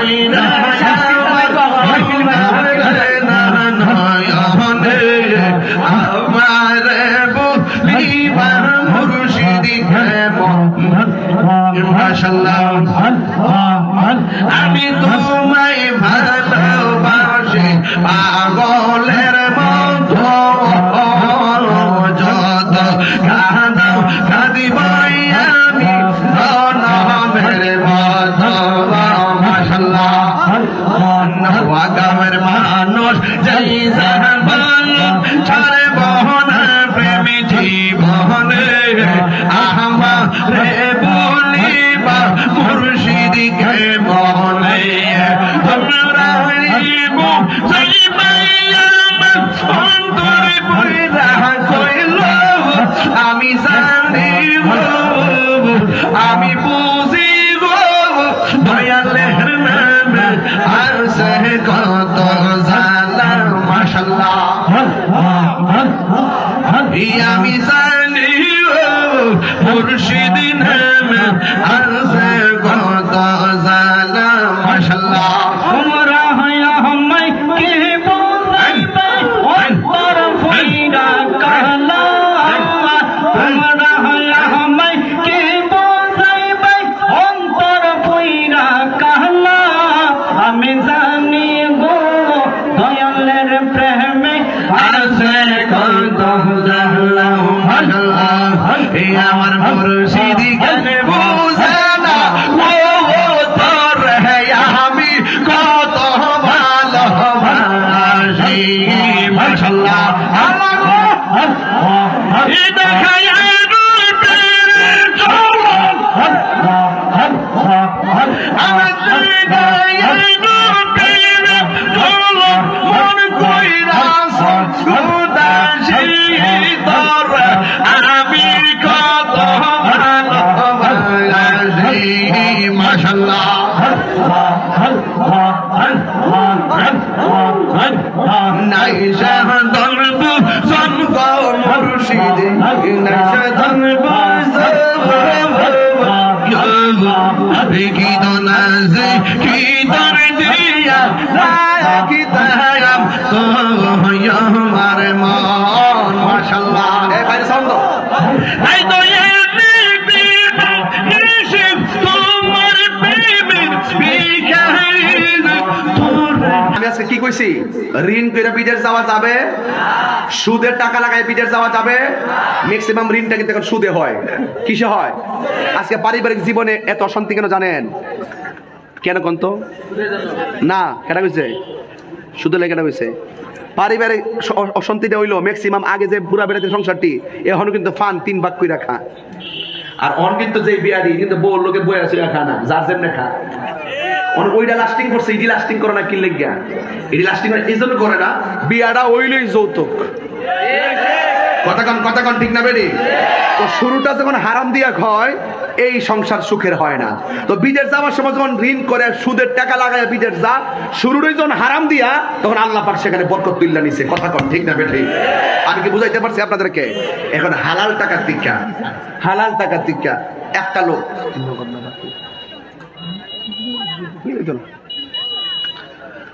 Nahina. Nahina. মুর্শিদ নামে সে কত জালা মাশাল্লাহ। মুর্শিদ কইছি ঋণ করে বিদেশ যাওয়া যাবে? সুদের টাকা লাগায় বিদেশ যাওয়া যাবে? ম্যাক্সিমাম ঋণটা কিন্তু এখন সুদে হয়। কিসে হয়? আজকে পারিবারিক জীবনে এত অশান্তি কেন জানেন? কেন কোন তো না কেটা কইছে? সুদে লেগে কেটা কইছে? পারিবারিক অশান্তিটা হইল ম্যাক্সিমাম আগে যে বুড়া বেড়াতে সংসারটি, এখনও কিন্তু ফান তিন ভাগ করে রাখা আর অন কিন্তু যে বিয়ারি কিন্তু বউ লোকে বই আছে খা না, যার যেমনে খা। ওইটা লাস্টিং করছে, ইডি লাস্টিং করে না কি লেগিয়া ইডি লাস্টিং করে এই জন্য করে না। বিয়াটা ওইলেই যৌতুক। কথাক্ষণ কথাক্ষণ ঠিক না বেরি তো শুরুটা যখন হারাম দিয়া হয়, এই সংসার সুখের হয় না। তো বিদেশ যাওয়ার সময় যখন ঋণ করে, সুদের টাকা লাগায় বিদেশ যা শুরুটাই যখন হারাম দিয়া, তখন আল্লাহ পাক সেখানে বরকত তুল্লা নিছে। কথা কন, ঠিক না বেঠি আমি কি বুঝাইতে পারছি আপনাদেরকে? এখন হালাল টাকার টিকা হালাল টাকার টিকা একটা লোক।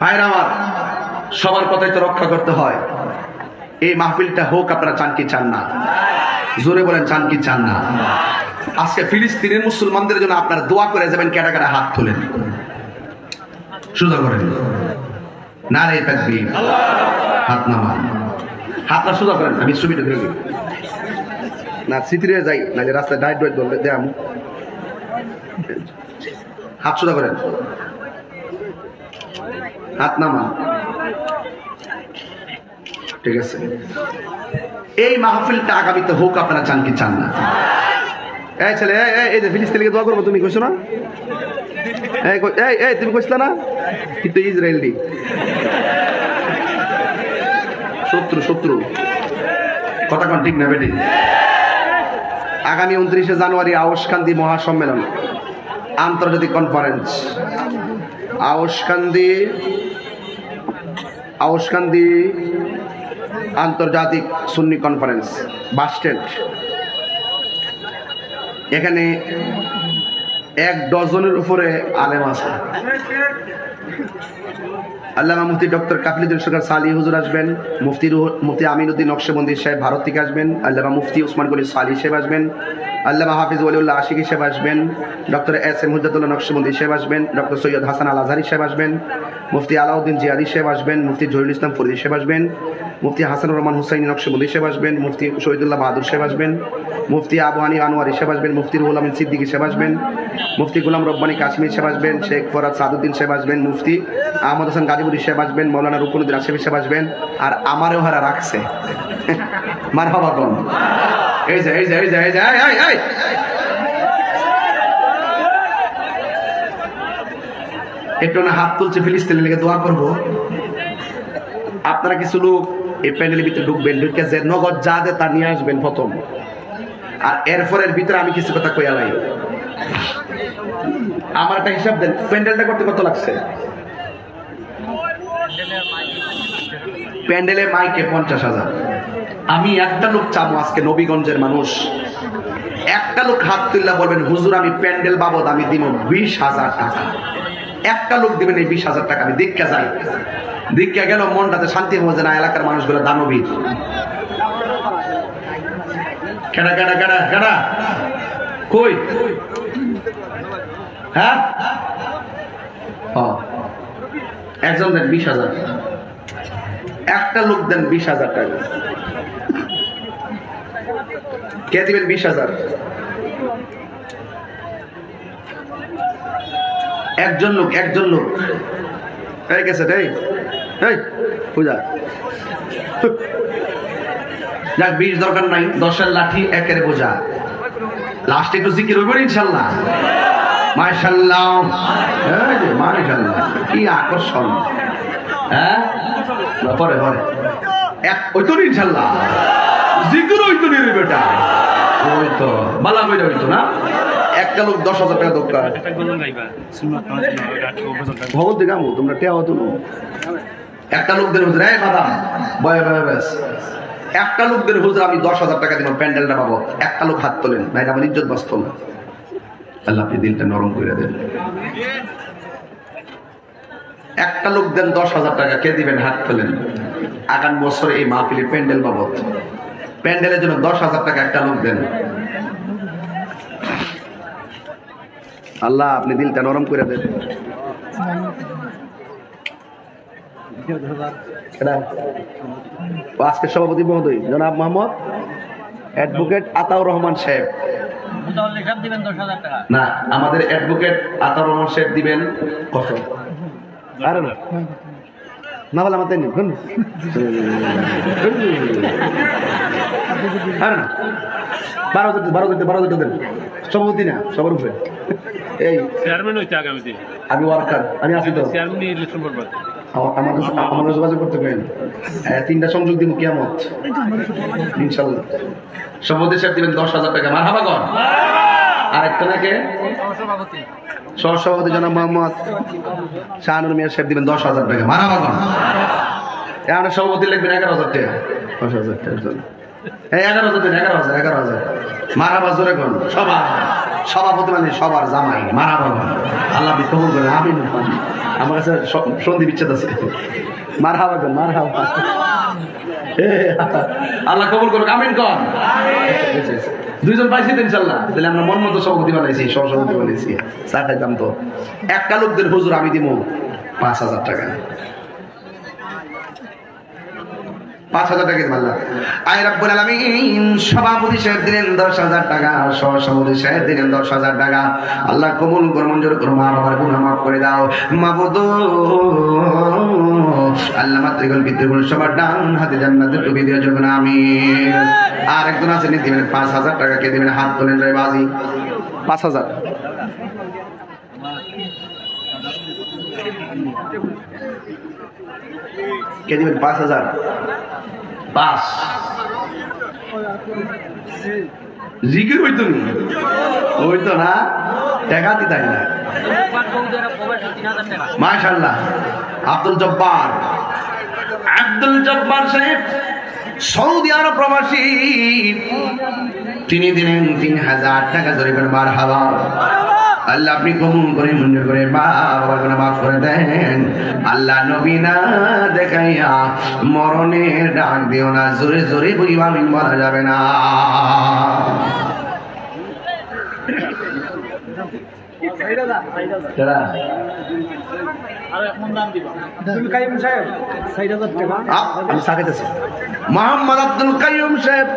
ভাইরা আমার, সবার কথাই তো রক্ষা করতে হয়। এই মাহফিলটা হোক, আপনারা চান কি চান না। জোরে বলেন, চান কি চান না। আজকে ফিলিস্তিনের মুসলমানদের জন্য আপনারা দোয়া করে যাবেন কেটা হাত তোলেন। সুন্দর করেন। না রে থাকবি হাত নামান। হাতটা সোজা করেন, আমি ছবিটা ধরে। না স্মৃতিরে যাই না যে রাস্তায় ডাইট ডাইট ধরলে দেয়াম। হাত সোজা করেন। হাত নামান। ঠিক আছে। এই মাহফিলটা আগামীতে হোক আপনারা চান কি চান না। এই ছেলে এই, যে ফিলিস্তিনকে দোয়া করব তুমি কইছো না? এই এই তুমি কইছিলা না? কিন্তু ইসরায়েল দি। শত্রু শত্রু। কথা কোন ঠিক না বেটি? আগামী উনত্রিশে জানুয়ারি আউসকান্দি মহাসম্মেলন। আন্তর্জাতিক কনফারেন্স আউসকান্দি আউসকান্দি আন্তর্জাতিক সুন্নি কনফারেন্স বাস স্ট্যান্ড এখানে এক ডজনের উপরে আলেম আছে। আল্লামা মুফতি ডক্টর কাফিলুদ্দিন সরকার সালি হুজুর আসবেন, মুফতি মুফতি আমিনুদ্দিন নকশবন্দি সাহেব ভারত থেকে আসবেন, আল্লামা মুফতি উসমান গুলি সালি সাহেব আসবেন, আল্লামা হাফিজ ওলিউল্লাহ আশিকি সাহেব আসবেন, doctor S M Hujjatullah Naqshbandi সাহেব আসবেন, ডক্টর সৈয়দ হাসান আল আজহারি সাহেব আসবেন, মুফতি আলাউদ্দিন জিয়াদি সাহেব আসবেন, মুফতি জহিরুল ইসলাম ফরিদ সাহেব আসবেন মুফতি হাসানুর রহমান হুসাইন নকশবন্দি সাহেব আসবেন, মুফতি শহীদুল্লাহ বাহাদুর সাহেব আসবেন, মুফতি আবহানি আনোয়ারি সাহেব আসবেন, মুফতি রুহুল আমিন সিদ্দিকী সাহেব আসবেন, মুফতি গুলাম রব্বানি কাশ্মীর সাহেব আসবেন, শেখ ফরাদ সাদুদ্দিন সাহেব আসবেন, মুফতি আহমদ হাসান গাজীপুরি সাহেব আসবেন, মৌলানা রুকুনুদ্দিন আশাফি সাহেব আসবেন, আর আমারও হারা রাখছে। মার হবা কম এই যে এই যে এই যে এই যে। একটু না হাত তুলছে ফিলিস্তিনের লেগে দোয়া করব। আপনারা কিছু লোক এই প্যান্ডেলের ভিতরে ঢুকবেন, ঢুকে যে নগদ যা দে তা নিয়ে আসবেন প্রথম। আর এরপরের ভিতরে আমি কিছু কথা কইয়া লাই আমার একটা হিসাব দেন, প্যান্ডেলটা করতে কত লাগছে? প্যান্ডেলে মাইকে পঞ্চাশ হাজার। আমি একটা লোক চাবো আজকে নবীগঞ্জের মানুষ। একটা লোক হাত তুললে বলবেন, হুজুর, আমি প্যান্ডেল বাবদ আমি দিব বিশ হাজার টাকা। একটা লোক দিবেন এই বিশ হাজার টাকা, আমি দীক্ষা যাই। দীক্ষা গেল, মনটাতে শান্তি হচ্ছে না, এলাকার মানুষগুলো দানবীর কেডা কেডা কেডা কেডা? কই? হ্যাঁ? একজন দেন বিশ হাজার। একটা লোক দেন বিশ হাজার টাকা। কে দিবেন বিশ হাজার? একজন লোক একজন লোক। এই গেছে রে। এই পূজা। যাক বিশ দরকার নাই দশের লাঠি একের বোঝা। লাস্টে একটু জিকির হইব ইনশাল্লাহ। মাশাল্লাহ। মাশাল্লাহ কি আকর্ষণ। হ্যাঁ? পরে পরে। এক ওই তো ইনশাল্লাহ। জিকির ওই তো রে বেটা। ওই তো বালা কইরা হইতো না? একটা লোক দশ হাজার টাকা দরকার। ভগত তোমরা টেয়াও তো একটা লোকদের হুজুর, এই বাদাম বয় বয় ব্যাস একটা লোকদের হুজুর আমি দশ হাজার টাকা দিব প্যান্ডেলটা পাবো। একটা লোক হাত তোলেন, ভাই, আমার ইজ্জত বাঁচত না। আল্লাহ, আপনি দিলটা নরম করে দেন। একটা লোক দেন দশ হাজার টাকা, কে দিবেন? হাত তোলেন। আগাম বছর এই মাহফিলের প্যান্ডেল বাবদ প্যান্ডেলের জন্য দশ হাজার টাকা একটা লোক দেন। আল্লাহ, আপনি দিলটা নরম করে দেন। এটা আজকের সভাপতি মহোদয় জনাব মোহাম্মদ অ্যাডভোকেট আতাউর রহমান সাহেব। না আমাদের অ্যাডভোকেট আতাউর রহমান সাহেব দিবেন কত? আরে না না বলে আমার তাই আরে না বারো হাজার বারো হাজার বারো হাজার দেন। সভাপতি না সবার উপরে। এই চেয়ারম্যান হইতে আগামীতে। আমি ওয়ার্কার আমি আসি তো। চেয়ারম্যান ইলেকশন আমাদের যোগাযোগ করতে পারেন। তিনটা সংযোগ দিব কিয়ামত। ইনশাল্লাহ সভাপতি সাহেব দিবেন দশ হাজার টাকা। মার হাবা কর। আরেকটা নাকি? সহসভাপতি জনাব মোহাম্মদ শাহানুর মিয়া সাহেব দিবেন দশ হাজার টাকা। মার হাবা কর এখানে সভাপতি লিখবেন এগারো হাজার টাকা। দশ হাজার টাকা। এই এগারো হাজার এগারো হাজার এগারো হাজার। মারাবা জোরে কোন সবার সভাপতি মানে সবার জামাই মারাবা আল্লাহ আপনি কবুল করেন আমি আমার কাছে সন্ধি বিচ্ছেদ আছে। মার হাবা কর মার হাবা আল্লাহ কবুল করুক, আমিন কন দুইজন পাইছি ইনশাল্লাহ তাহলে আমরা মন মতো সভাপতি বানাইছি, সহসভাপতি বানাইছি। চা খাইতাম তো। একটা লোকদের হুজুর আমি দিব পাঁচ হাজার টাকা। পাঁচ হাজার টাকা রাব্বুল আলামিন, সভাপতি সাহেব দিলেন হাজার টাকা সহ সভাপতি সাহেব দিলেন দশ হাজার টাকা। আল্লাহ কবুল করে, মঞ্জুর করো, মা মাফ করে দাও। মাবুদ আল্লাহ মাতৃগণ পিতৃগণ সবার ডান হাতে জান্নাতের টুপি দিয়ে যোগ আমি আর একজন আছেন দিবেন পাঁচ হাজার টাকা, কে দিবেন হাত তোলেন বাজি। পাঁচ হাজার। কে দিবেন? পাঁচ হাজার। পাঁচ। জিকির হইতো নি? হইতো না? টাকা দিতাই না। মাশাল্লাহ আব্দুল জব্বার। আব্দুল জব্বার সাহেব সৌদি আরব প্রবাসী। তিনি দিলেন তিন হাজার টাকা জরিপের মার হাওয়া আল্লাহ আপনি কবুল করে মঞ্জুর করে বাবার গুনাহ মাফ করে দেন। আল্লাহ নবী না দেখাইয়া মরণের ডাক দিও না জোরে জোরে বলি আমিন বলা যাবে না। আমি মোহাম্মদ আব্দুল কাইয়ুম সাহেব।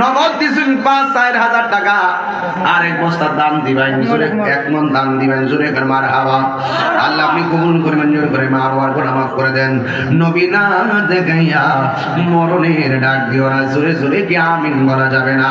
নগদ পাঁচ, চার হাজার টাকা। আর এক বস্তা দাম দিবেন এক মন দাম দিবেন জোরে করে মার আল্লাহ আপনি কবুল করবেন, জোরে করে মা হওয়ার করে মাফ করে দেন। নবী না দেখাইয়া মরণের ডাক দিও না, জোরে জোরে কি আমিন বলা যাবে না?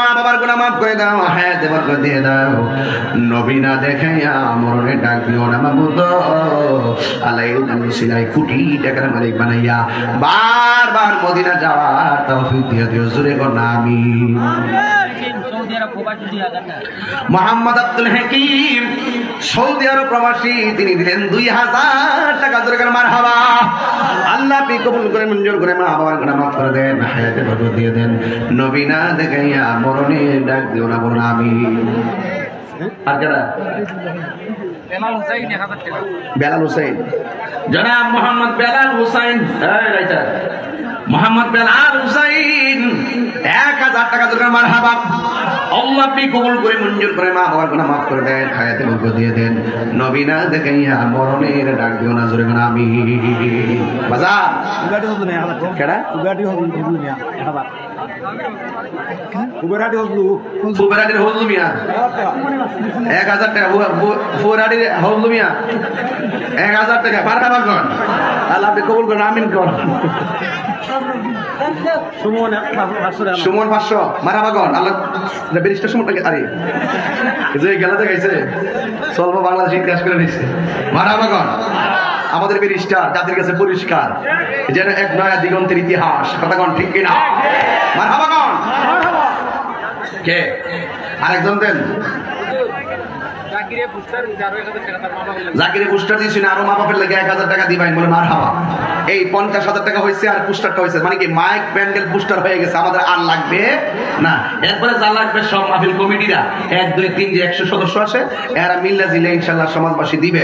মা বাবার গুণা মাফ করে দাও হ্যাঁ দেবার করে দিয়ে দাও। নবী দেখাইয়া মরণে ডাক দিও না মাবুদ। আল্লাহ এই দান সিলাই কোটি টাকার মালিক বানাইয়া বারবার মদিনা যাওয়ার তৌফিক দিয়ে দিও, জোরে কর না আমি মোহাম্মদ আব্দুল হাকিম সৌদি আরব প্রবাসী তিনি দিলেন দুই হাজার টাকা। জোরে করে মার হাওয়া আল্লাহ আপনি কবুল করে মঞ্জুর করে মা বাবার গুনাহ মাফ করে দেন হায়াতে বরকত দিয়ে দেন। নবী না দেখাইয়া মরণে ডাক দিও না বলুন আমি আর যারা? বেলাল হুসাইন জনাব মোহাম্মদ বেলাল হুসাইন। রাইটার। মোহাম্মদ বেলাল হুসাইন। এক হাজার টাকা দোকান মার হাবা আল্লাহ আপনি কবুল করে মঞ্জুর করে মা বাবার গুনাহ মাফ করে দেন হায়াতে বরকত দিয়ে দেন। নবী না দেখাইয়া মরণের ডাক দিও না জোরে করে আমি বাজার। কেডা? ফুবেরাটির হজলু মিয়া এক হাজার টাকা ফুবেরাটির হজলু মিয়া। এক হাজার টাকা পার খাবার কর। আল্লাহ আপনি কবুল করেন আমিন কর। সুমন আল্লাহ আরে, যে স্বল্প বাংলাদেশ ইতিহাস করে নিচ্ছে মারাবা কর আমাদের ব্যারিস্টার জাতির কাছে পরিষ্কার। যেন এক নয়া দিগন্তের ইতিহাস, কথা কন ঠিক কিনা? মারাবা কর কে? আরেকজন দেন। জাকিরে আরও মা বাপের লাগে এক হাজার টাকা দিবাই, বলে, মার হাওয়া এই পঞ্চাশ হাজার টাকা হয়েছে আর পুস্টারটা হয়েছে মানে কি, মাইক প্যান্ডেল হয়ে গেছে, আমাদের আর লাগবে না। এরপরে যা লাগবে সব মাহফিল কমিটিরা, এক, দুই, তিন, যে একশো সদস্য আছে, এরা মিল্লা জিলে ইনশাল্লাহ সমাজবাসী দিবে।